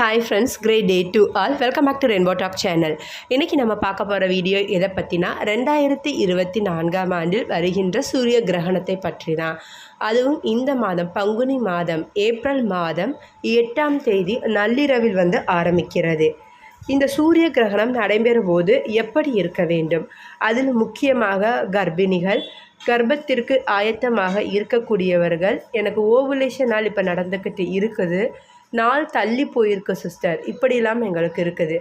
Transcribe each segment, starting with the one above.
Hi friends great day to all welcome back to rainbow talk channel இன்றைக்கி நம்ம பார்க்க போகிற வீடியோ எதை பற்றினா ரெண்டாயிரத்தி இருபத்தி நான்காம் ஆண்டில் வருகின்ற சூரிய கிரகணத்தை பற்றி தான் அதுவும் இந்த மாதம் பங்குனி மாதம் ஏப்ரல் மாதம் எட்டாம் தேதி நள்ளிரவில் வந்து ஆரம்பிக்கிறது. இந்த சூரிய கிரகணம் நடைபெறும் போது எப்படி இருக்க வேண்டும்? அதில் முக்கியமாக கர்ப்பிணிகள் கர்ப்பத்திற்கு ஆயத்தமாக இருக்கக்கூடியவர்கள் எனக்கு ஓவுலேஷனால் இப்போ நடந்துக்கிட்டு இருக்குது. நாள் தள்ளி போயிருக்கு சிஸ்டர் இப்படியெல்லாம் எங்களுக்கு இருக்குது.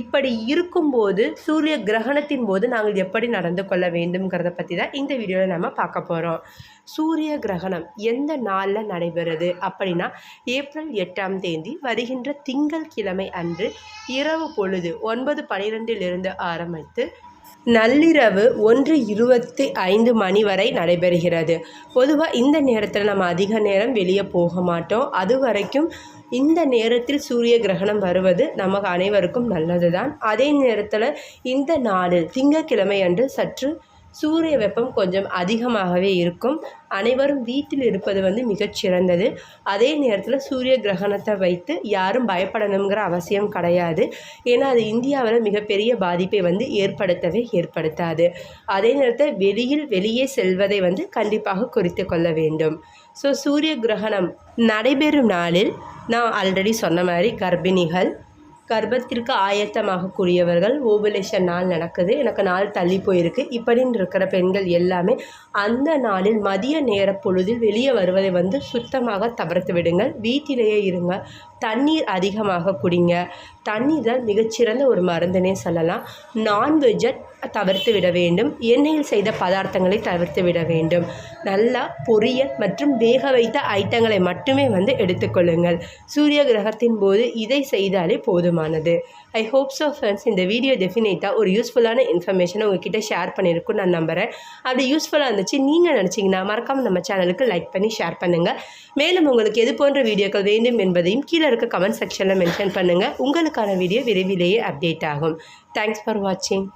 இப்படி இருக்கும்போது சூரிய கிரகணத்தின் போது நாங்கள் எப்படி நடந்து கொள்ள வேண்டும்ங்கிறத பற்றி தான் இந்த வீடியோவில் நம்ம பார்க்க போகிறோம் சூரிய கிரகணம் எந்த நாளில் நடைபெறுது அப்படின்னா ஏப்ரல் எட்டாம் தேதி வருகின்ற திங்கள் கிழமை அன்று இரவு பொழுது ஒன்பது பனிரெண்டிலிருந்து ஆரம்பித்து நள்ளிரவு ஒன்று இருபத்தி ஐந்து மணி வரை நடைபெறுகிறது. பொதுவாக இந்த நேரத்தில் நம்ம அதிக நேரம் வெளியே போக மாட்டோம். அது வரைக்கும் இந்த நேரத்தில் சூரிய கிரகணம் வருவது நமக்கு அனைவருக்கும் நல்லது தான் அதே நேரத்தில் இந்த நாளில் திங்கக்கிழமை அன்று சற்று சூரிய வெப்பம் கொஞ்சம் அதிகமாகவே இருக்கும். அனைவரும் வீட்டில் இருப்பது வந்து மிகச்சிறந்தது அதே நேரத்தில் சூரிய கிரகணத்தை வைத்து யாரும் பயப்படணுங்கிற அவசியம் கிடையாது. ஏன்னா அது இந்தியாவில் மிகப்பெரிய பாதிப்பை வந்து ஏற்படுத்தவே ஏற்படுத்தாது. அதே நேரத்தில் வெளியில் வெளியே செல்வதை வந்து கண்டிப்பாக குறித்து கொள்ள வேண்டும். ஸோ சூரிய கிரகணம் நடைபெறும் நாளில் நான் ஆல்ரெடி சொன்ன மாதிரி கர்ப்பிணிகள் கர்ப்பத்திற்கு ஆயத்தமாகக்கூடியவர்கள் ஓபுலேஷன் நாள் நடக்குது. எனக்கு நாள் தள்ளி போயிருக்கு. இப்படின்னு இருக்கிற பெண்கள் எல்லாமே அந்த நாளில் மதிய நேர பொழுதில் வெளியே வருவதை வந்து சுத்தமாக தவிர்த்து விடுங்கள். வீட்டிலேயே இருங்க தண்ணீர் அதிகமாக குடிங்க. தண்ணீர் தான் மிகச்சிறந்த ஒரு மருந்துனே சொல்லலாம். நான்வெஜ்ஜை தவிர்த்து விட வேண்டும். எண்ணெயில் செய்த பதார்த்தங்களை தவிர்த்து விட வேண்டும். நல்லா பொரியல் மற்றும் வேக வைத்த ஐட்டங்களை மட்டுமே வந்து எடுத்துக்கொள்ளுங்கள். சூரிய கிரகத்தின் போது இதை செய்தாலே போதுமானது. ஐ ஹோப் ஸோ ஃப்ரெண்ட்ஸ் இந்த வீடியோ டெஃபினேட்டாக ஒரு யூஸ்ஃபுல்லான இன்ஃபர்மேஷனை உங்ககிட்ட ஷேர் பண்ணியிருக்கும் நான் நம்புகிறேன் அப்படி யூஸ்ஃபுல்லாக இருந்துச்சு நீங்கள் நினச்சிங்கன்னா மறக்காமல் நம்ம சேனலுக்கு லைக் பண்ணி ஷேர் பண்ணுங்கள் மேலும் உங்களுக்கு எது போன்ற வீடியோக்கள் வேண்டும் என்பதையும் கீழே இருக்க கமெண்ட் செக்ஷனில் மென்ஷன் பண்ணுங்கள் உங்களுக்கான வீடியோ விரைவிலேயே அப்டேட் ஆகும். தேங்க்ஸ் ஃபார் வாட்சிங்